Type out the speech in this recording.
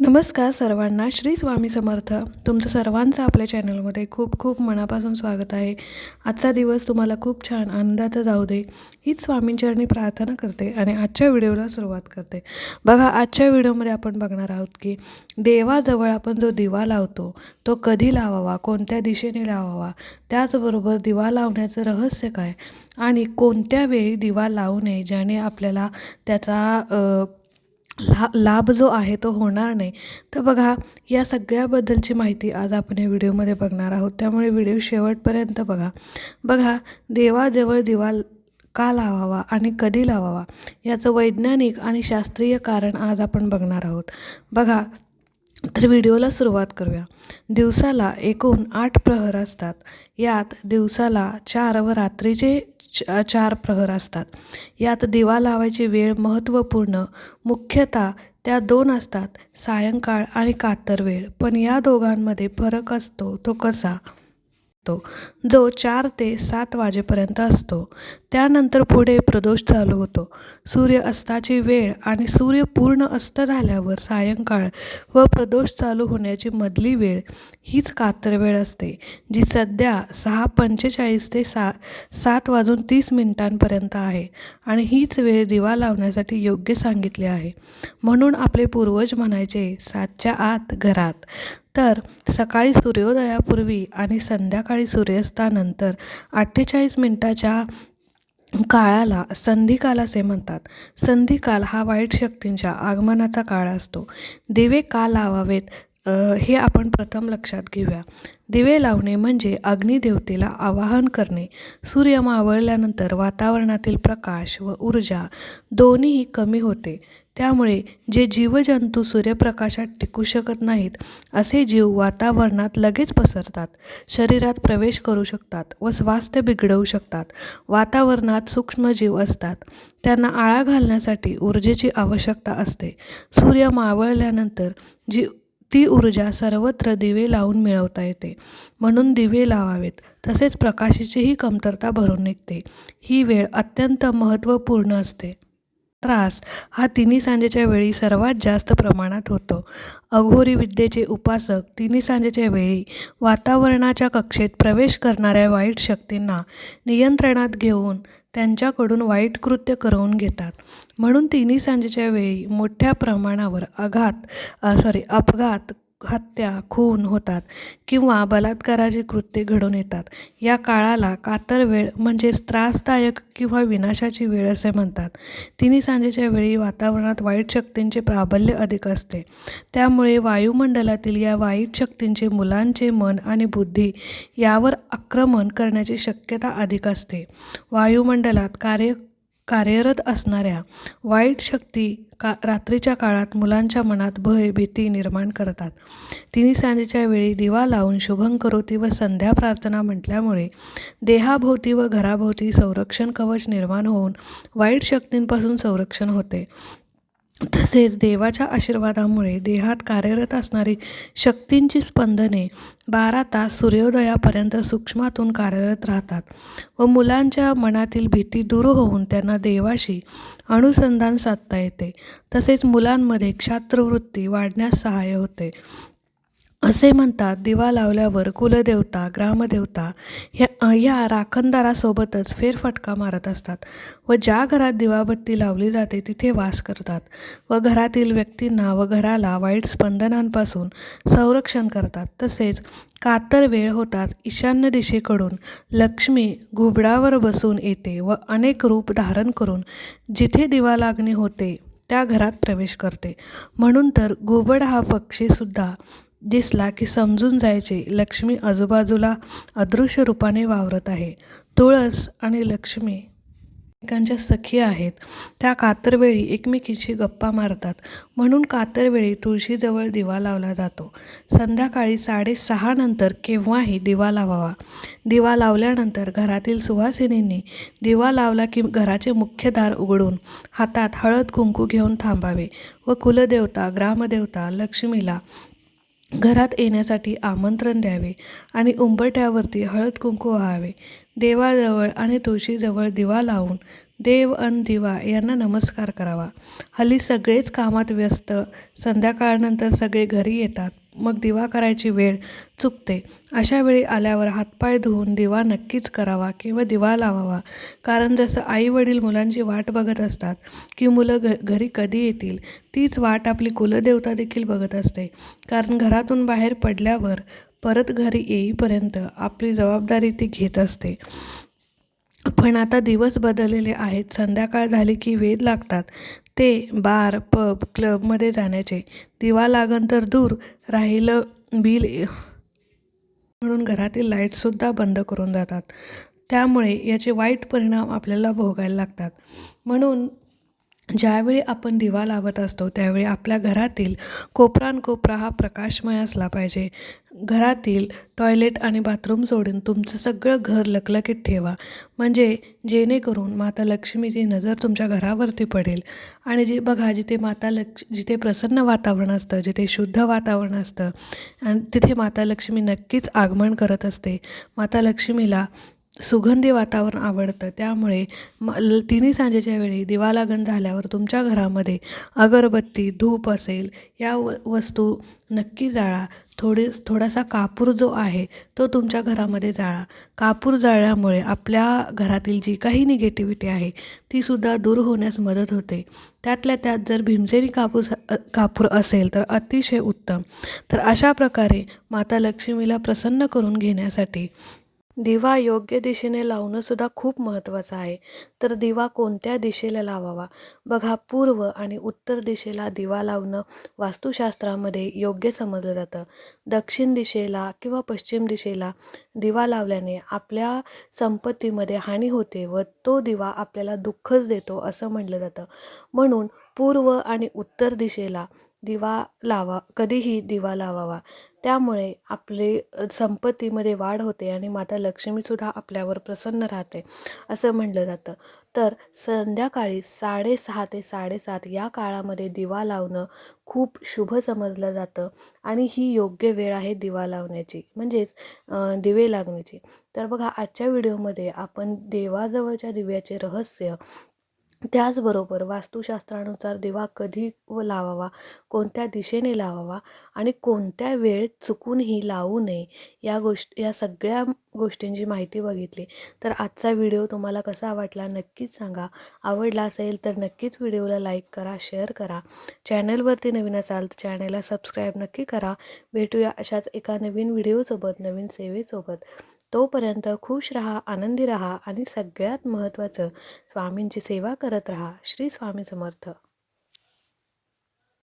नमस्कार सर्वांना श्री स्वामी समर्थ. तुमचं सर्वांचं आपल्या चॅनलमध्ये खूप खूप मनापासून स्वागत आहे. आजचा दिवस तुम्हाला खूप छान आनंदाचा जाऊ दे हीच स्वामींचरणी प्रार्थना करते आणि आजच्या व्हिडिओला सुरुवात करते. बघा आजच्या व्हिडिओमध्ये आपण बघणार आहोत की देवाजवळ आपण जो दिवा लावतो तो कधी लावावा कोणत्या दिशेने लावावा त्याचबरोबर दिवा लावण्याचं रहस्य काय आणि कोणत्या वेळी दिवा लावू नये ज्याने आपल्याला त्याचा ला लाभ जो आहे तो होणार नाही. तर बघा या सगळ्याबद्दलची माहिती आज आपण या व्हिडिओमध्ये बघणार आहोत. त्यामुळे व्हिडिओ शेवटपर्यंत बघा. बघा देवाजवळ दिवा का लावावा आणि कधी लावावा याचं वैज्ञानिक आणि शास्त्रीय कारण आज आपण बघणार आहोत. बघा तर व्हिडिओला सुरुवात करूया. दिवसाला एकूण आठ प्रहर असतात. यात दिवसाला चार व रात्रीचे चार प्रहर असतात. यात दिवा लावायची वेळ महत्त्वपूर्ण मुख्यतः त्या दोन असतात सायंकाळ आणि कातर वेळ. पण या दोघांमध्ये फरक असतो तो कसा? असतो. जो चार ते सात वाजेपर्यंत असतो. त्यानंतर पुढे प्रदोष चालू होतो. सूर्य अस्ताची वेळ आणि सूर्य पूर्ण अस्त झाल्यावर सायंकाळ व प्रदोष चालू होण्याची मधली वेळ हीच कातर वेळ असते जी सध्या सहा पंचेचाळीस ते सा सात वाजून तीस मिनिटांपर्यंत आहे आणि हीच वेळ दिवा लावण्यासाठी योग्य सांगितली आहे. म्हणून आपले पूर्वज म्हणायचे सातच्या आत घरात. तर सकाळी सूर्योदयापूर्वी आणि संध्याकाळी सूर्यास्तानंतर अठ्ठेचाळीस मिनटाच्या काळाला संधिकाल असे म्हणतात. संधिकाल हा वाईट शक्तींच्या आगमनाचा काळ असतो. दिवे का लावावेत? हे आपण प्रथम लक्षात घेऊया. दिवे लावणे म्हणजे अग्निदेवतेला आवाहन करणे. सूर्य मावळल्यानंतर वातावरणातील प्रकाश व ऊर्जा दोन्हीही कमी होते. त्यामुळे जे जीवजंतू सूर्यप्रकाशात टिकू शकत नाहीत असे जीव वातावरणात लगेच पसरतात. शरीरात प्रवेश करू शकतात व स्वास्थ्य बिघडवू शकतात. वातावरणात सूक्ष्मजीव असतात. त्यांना आळा घालण्यासाठी ऊर्जेची आवश्यकता असते. सूर्य मावळल्यानंतर जी ती ऊर्जा सर्वत्र दिवे लावून मिळवता येते. म्हणून दिवे लावावेत तसेच प्रकाशाचीही कमतरता भरून निघते. ही वेळ अत्यंत महत्त्वपूर्ण असते. त्रास हा तिन्ही सांजेच्या वेळी सर्वात जास्त प्रमाणात होतो. अघोरी विद्येचे उपासक तिन्ही सांजेच्या वेळी वातावरणाच्या कक्षेत प्रवेश करणाऱ्या वाईट शक्तींना नियंत्रणात घेऊन त्यांच्याकडून वाईट कृत्य करवून घेतात. म्हणून तिन्ही सांजेच्या वेळी मोठ्या प्रमाणावर आघात सॉरी अपघात हत्या खून होतात किंवा बलात्काराची कृत्ये घडून येतात. या काळाला कातर वेळ म्हणजेच त्रासदायक किंवा विनाशाची वेळ असे म्हणतात. तिन्ही सांजेच्या वेळी वातावरणात वाईट शक्तींचे प्राबल्य अधिक असते. त्यामुळे वायुमंडलातील या वाईट शक्तींचे मुलांचे मन आणि बुद्धी यावर आक्रमण करण्याची शक्यता अधिक असते. वायुमंडलात कार्य कार्यरत असणाऱ्या वाईट शक्ती का रात्रीच्या काळात मुलांच्या मनात भय भीती निर्माण करतात. तिन्ही सांजेच्या वेळी दिवा लावून शुभं करोती व संध्या प्रार्थना म्हटल्यामुळे देहाभोवती व घराभोवती संरक्षण कवच निर्माण होऊन वाईट शक्तींपासून संरक्षण होते. तसेच देवाच्या आशीर्वादामुळे देहात कार्यरत असणारी शक्तींची स्पंदने बारा तास सूर्योदयापर्यंत सूक्ष्मातून कार्यरत राहतात व मुलांच्या मनातील भीती दूर होऊन त्यांना देवाशी अनुसंधान साधता येते. तसेच मुलांमध्ये क्षात्रवृत्ती वाढण्यास सहाय्य होते. असे म्हणतात दिवा लावल्यावर कुलदेवता ग्रामदेवता ह्या ह्या राखणदारासोबतच फेरफटका मारत असतात व ज्या घरात दिवाबत्ती लावली जाते तिथे वास करतात व घरातील व्यक्तींना व घराला वाईट स्पंदनांपासून संरक्षण करतात. तसेच कातर वेळ होताच ईशान्य दिशेकडून लक्ष्मी घुबडावर बसून येते व अनेक रूप धारण करून जिथे दिवा लागणे होते त्या घरात प्रवेश करते. म्हणून तर घुबड हा पक्षीसुद्धा दिसला की समजून जायचे लक्ष्मी आजूबाजूला अदृश्य रूपाने वावरत आहे. तुळस आणि लक्ष्मी एकमेकांच्या सखी आहेत. त्या कातरवेळी एकमेकींशी गप्पा मारतात. म्हणून कातरवेळी तुळशीजवळ दिवा लावला जातो. संध्याकाळी साडेसहा नंतर केव्हाही दिवा लावावा. दिवा लावल्यानंतर घरातील सुवासिनींनी दिवा लावला की घराचे मुख्य दार उघडून हातात हळद कुंकू घेऊन थांबावे व कुलदेवता ग्रामदेवता लक्ष्मीला घरात येण्यासाठी आमंत्रण द्यावे आणि उंबरठ्यावरती हळद कुंकू व्हावे. देवाजवळ आणि तुळशीजवळ दिवा लावून देव अन दिवा यांना नमस्कार करावा. हल्ली सगळेच कामात व्यस्त संध्याकाळनंतर सगळे घरी येतात. मग दिवा करायची वेळ चुकते. अशा वेळी आल्यावर हातपाय धुवून दिवा नक्कीच करावा किंवा दिवा लावावा. कारण जसं आई वडील मुलांची वाट बघत असतात की मुलं घ घरी कधी येतील तीच वाट आपली कुलदेवता देखील बघत असते. कारण घरातून बाहेर पडल्यावर परत घरी येईपर्यंत आपली जबाबदारी ती घेत असते. पण आता दिवस बदललेले आहेत. संध्याकाळ झाली की वेध लागतात. ते बार पब क्लबमध्ये जाण्याचे. दिवा लागन तर दूर राहिलं बिल म्हणून घरातील लाईटसुद्धा बंद करून जातात. त्यामुळे याचे वाईट परिणाम आपल्याला भोगायला लागतात. म्हणून ज्यावेळी आपण दिवा लावत असतो त्यावेळी आपल्या घरातील कोपरान कोपरा हा प्रकाशमय असला पाहिजे. घरातील टॉयलेट आणि बाथरूम सोडून तुमचं सगळं घर लकलकीत ठेवा. म्हणजे जेणेकरून माता लक्ष्मीची नजर तुमच्या घरावरती पडेल. आणि जी बघा जिथे माता लक्ष जिथे प्रसन्न वातावरण असतं जिथे शुद्ध वातावरण असतं आणि तिथे माता लक्ष्मी नक्कीच आगमन करत असते. माता लक्ष्मीला सुगंधी वातावरण आवडतं. त्यामुळे म ल तिन्ही सांजेच्या वेळी दिवालागण झाल्यावर तुमच्या घरामध्ये अगरबत्ती धूप असेल या व वस्तू नक्की जाळा. थोडी थोडासा कापूर जो आहे तो तुमच्या घरामध्ये जाळा. कापूर जाळल्यामुळे आपल्या घरातील जी काही निगेटिव्हिटी आहे तीसुद्धा दूर होण्यास मदत होते. त्यातल्या त्यात जर भीमसेनी कापूस कापूर असेल तर अतिशय उत्तम. तर अशा प्रकारे माता लक्ष्मीला प्रसन्न करून घेण्यासाठी दिवा योग्य दिशेने लावणं सुद्धा खूप महत्त्वाचं आहे. तर दिवा कोणत्या दिशेला लावावा? बघा पूर्व आणि उत्तर दिशेला दिवा लावणं वास्तुशास्त्रामध्ये योग्य समजलं जातं. दक्षिण दिशेला किंवा पश्चिम दिशेला दिवा लावल्याने आपल्या संपत्तीमध्ये हानी होते व तो दिवा आपल्याला दुःखच देतो असं म्हटलं जातं. म्हणून पूर्व आणि उत्तर दिशेला दिवा लावा कधीही दिवा लावावा. त्यामुळे आपले संपत्तीमध्ये वाढ होते आणि माता लक्ष्मीसुद्धा आपल्यावर प्रसन्न राहते असं म्हटलं जातं. तर संध्याकाळी साडेसहा ते साडेसात या काळामध्ये दिवा लावणं खूप शुभ समजलं जातं आणि ही योग्य वेळ आहे दिवा लावण्याची म्हणजेच दिवे लागण्याची. तर बघा आजच्या व्हिडिओमध्ये आपण देवाजवळच्या दिव्याचे रहस्य त्याचबरोबर वास्तुशास्त्रानुसार दिवा कधी व लावावा कोणत्या दिशेने लावावा आणि कोणत्या वेळेत चुकूनही लावू नये या गोष्ट या सगळ्या गोष्टींची माहिती बघितली. तर आजचा व्हिडिओ तुम्हाला कसा वाटला नक्कीच सांगा. आवडला असेल तर नक्कीच व्हिडिओला लाईक करा शेअर करा. चॅनलवरती नवीन असाल तर चॅनलला सबस्क्राईब नक्की करा. भेटूया अशाच एका नवीन व्हिडिओसोबत नवीन सेवेसोबत. तोपर्यंत खुश रहा आनंदी रहा आणि सगळ्यात महत्त्वाचं स्वामींची सेवा करत रहा श्री स्वामी समर्थ.